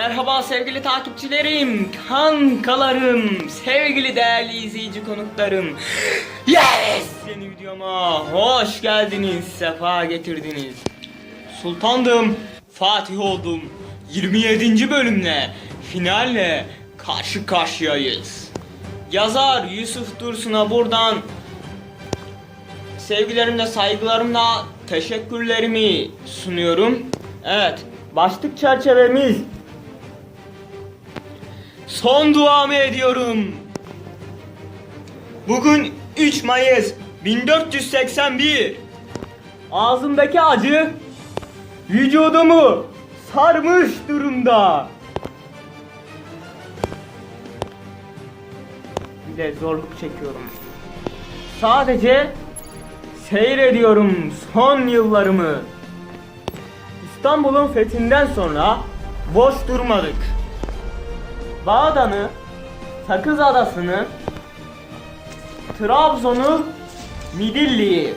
merhaba sevgili takipçilerim, kankalarım, sevgili değerli izleyici konuklarım. Yes! Yeni videoma hoş geldiniz, sefa getirdiniz. Sultandım, Fatih oldum. 27. bölümle, finalle karşı karşıyayız. Yazar Yusuf Dursun'a buradan sevgilerimle, saygılarımla teşekkürlerimi sunuyorum. Evet, başlık çerçevemiz son duamı ediyorum. Bugün 3 Mayıs 1481. Ağzımdaki acı vücudumu sarmış durumda. Bir de zorluk çekiyorum. Sadece seyrediyorum son yıllarımı. İstanbul'un fethinden sonra boş durmadık. Bağdan'ı, Sakız Adası'nı, Trabzon'u, Midilli'yi,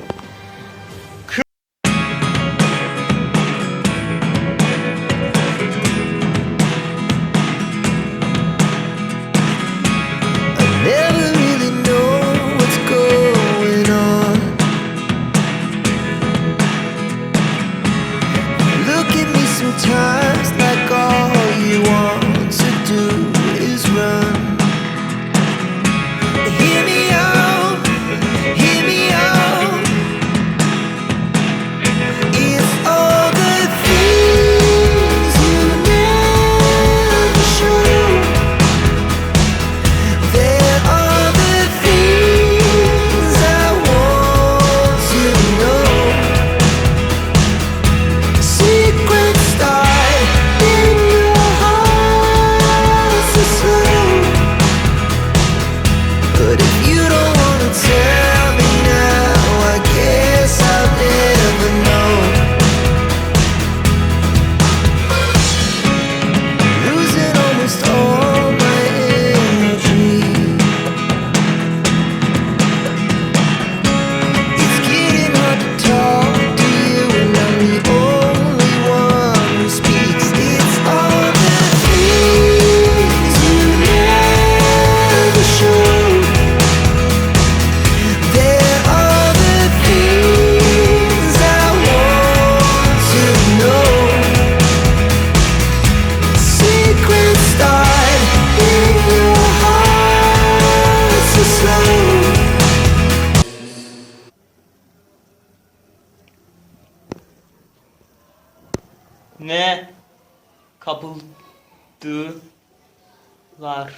kapıldılar.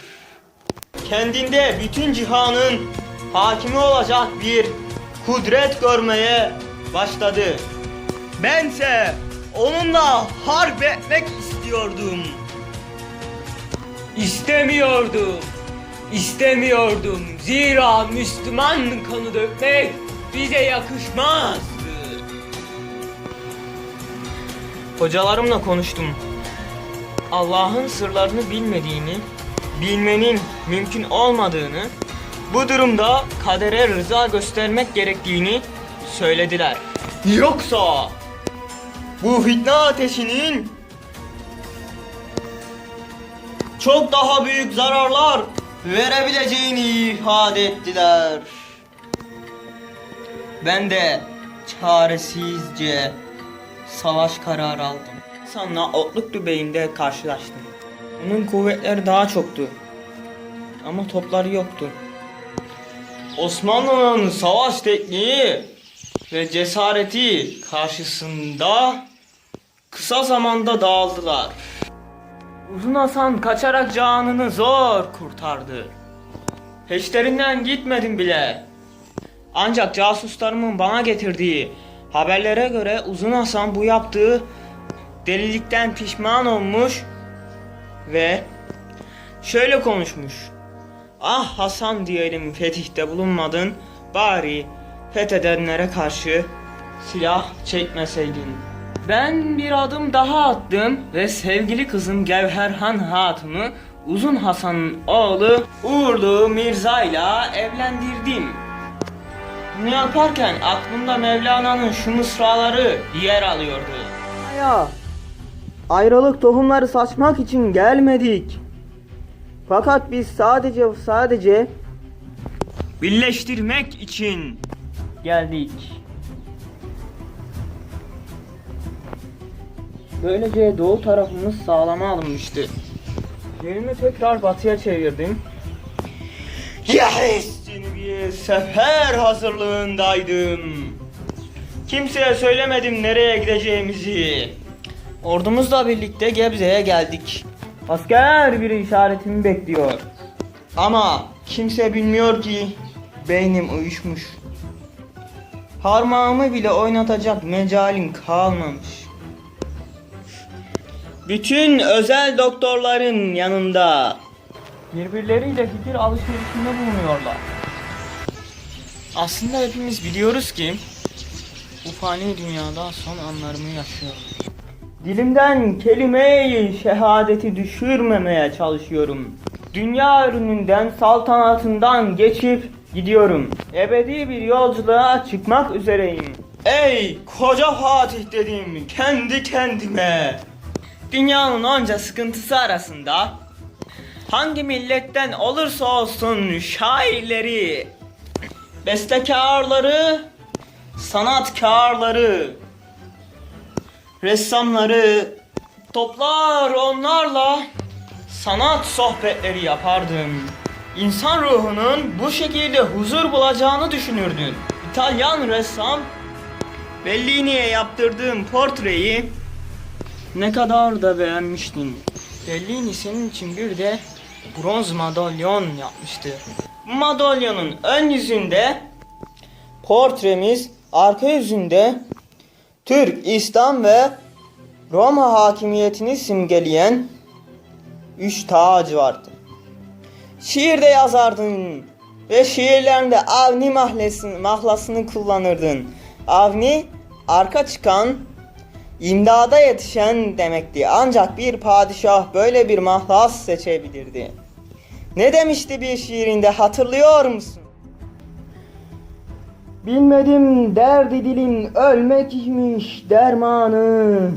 Kendinde bütün cihanın hakimi olacak bir kudret görmeye başladı. Bense onunla harp etmek istiyordum. İstemiyordum. İstemiyordum. Zira Müslüman kanı dökmek bize yakışmazdı. Hocalarımla konuştum. Allah'ın sırlarını bilmediğini, bilmenin mümkün olmadığını, bu durumda kadere rıza göstermek gerektiğini söylediler. Yoksa bu fitne ateşinin çok daha büyük zararlar verebileceğini ifade ettiler. Ben de çaresizce savaş kararı aldım. Hasan'la Otluk Dübeyi'nde karşılaştım. Onun kuvvetleri daha çoktu. Ama topları yoktu. Osmanlı'nın savaş tekniği ve cesareti karşısında kısa zamanda dağıldılar. Uzun Hasan kaçarak canını zor kurtardı. Peşlerinden gitmedim bile. Ancak casuslarımın bana getirdiği haberlere göre Uzun Hasan bu yaptığı delilikten pişman olmuş ve şöyle konuşmuş. Ah Hasan diyelim fetihte bulunmadın bari fethedenlere karşı silah çekmeseydin. Ben bir adım daha attım ve sevgili kızım Gevherhan Hatun'u Uzun Hasan'ın oğlu Uğurlu Mirza ile evlendirdim. Bunu yaparken aklımda Mevlana'nın şu mısraları yer alıyordu. Ya ayrılık tohumları saçmak için gelmedik. Fakat biz sadece sadece birleştirmek için geldik. Böylece doğu tarafımız sağlama alınmıştı. Yerimi tekrar batıya çevirdim. Yahesini bir sefer hazırlığındaydım. Kimseye söylemedim nereye gideceğimizi. Ordumuzla birlikte Gebze'ye geldik. Asker bir işaretimi bekliyor. Ama kimse bilmiyor ki beynim uyuşmuş. Parmağımı bile oynatacak mecalim kalmamış. Bütün özel doktorların yanında birbirleriyle fikir alışverişinde bulunuyorlar. Aslında hepimiz biliyoruz ki bu fani dünyada son anlarımı yaşıyorum. Dilimden kelime-i şehadeti düşürmemeye çalışıyorum. Dünya ürününden, saltanatından geçip gidiyorum. Ebedi bir yolculuğa çıkmak üzereyim. Ey koca Fatih dedim kendi kendime. Dünyanın onca sıkıntısı arasında hangi milletten olursa olsun şairleri, bestekarları, sanatkarları, ressamları toplar onlarla sanat sohbetleri yapardım. İnsan ruhunun bu şekilde huzur bulacağını düşünürdün. İtalyan ressam Bellini'ye yaptırdığım portreyi ne kadar da beğenmiştin. Bellini senin için bir de bronz madalyon yapmıştı. Madalyonun ön yüzünde portremiz, arka yüzünde Türk, İslam ve Roma hakimiyetini simgeleyen üç taç vardı. Şiirde yazardın ve şiirlerinde Avni mahlasını, mahlasını kullanırdın. Avni arka çıkan, imdada yetişen demekti. Ancak bir padişah böyle bir mahlas seçebilirdi. Ne demişti bir şiirinde hatırlıyor musun? Bilmedim derdi dilin ölmek imiş dermanı.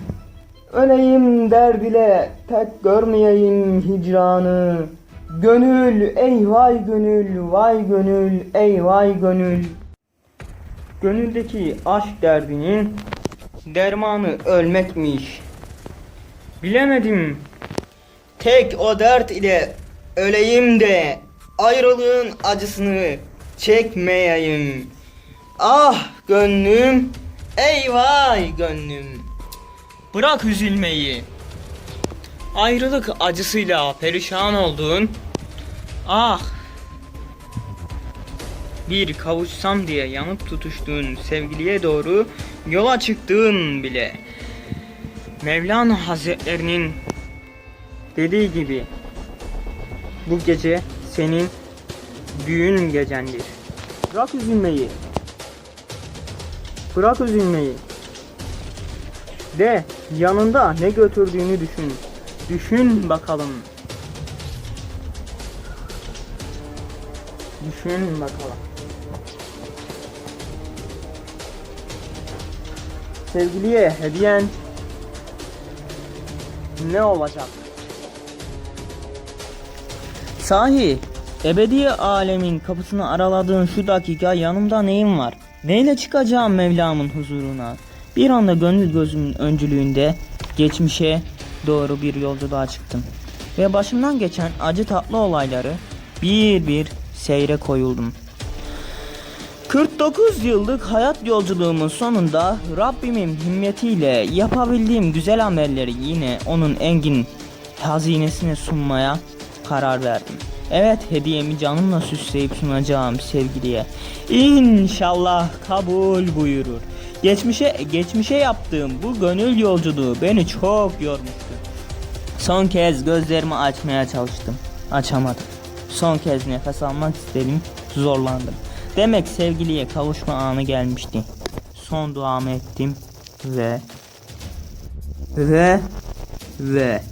Öleyim derd ile tek görmeyeyim hicranı. Gönül ey vay gönül vay gönül ey vay gönül. Gönüldeki aşk derdinin dermanı ölmekmiş. Bilemedim. Tek o dert ile öleyim de ayrılığın acısını çekmeyeyim. Ah gönlüm, ey vay gönlüm. Bırak üzülmeyi. Ayrılık acısıyla perişan oldun. Ah. Bir kavuşsam diye yanıp tutuştuğun sevgiliye doğru yola çıktığın bile. Mevlana Hazretlerinin dediği gibi bu gece senin düğün gecendir. Bırak üzülmeyi. Bırak üzülmeyi. De yanında ne götürdüğünü düşün. Düşün bakalım. Düşün bakalım. Sevgiliye hediyen ne olacak? Sahi, ebedi alemin kapısını araladığın şu dakika yanımda neyim var? Neyle çıkacağım Mevlam'ın huzuruna? Bir anda gönül gözümün öncülüğünde geçmişe doğru bir yolculuğa çıktım. Ve başımdan geçen acı tatlı olayları bir bir seyre koyuldum. 49 yıllık hayat yolculuğumun sonunda Rabbimin himmetiyle yapabildiğim güzel amelleri yine onun engin hazinesine sunmaya karar verdim. Evet hediyemi canımla süsleyip sunacağım sevgiliye. İnşallah kabul buyurur. Geçmişe geçmişe yaptığım bu gönül yolculuğu beni çok yormuştu. Son kez gözlerimi açmaya çalıştım. Açamadım. Son kez nefes almak istedim. Zorlandım. Demek sevgiliye kavuşma anı gelmişti. Son duamı ettim ve ve ve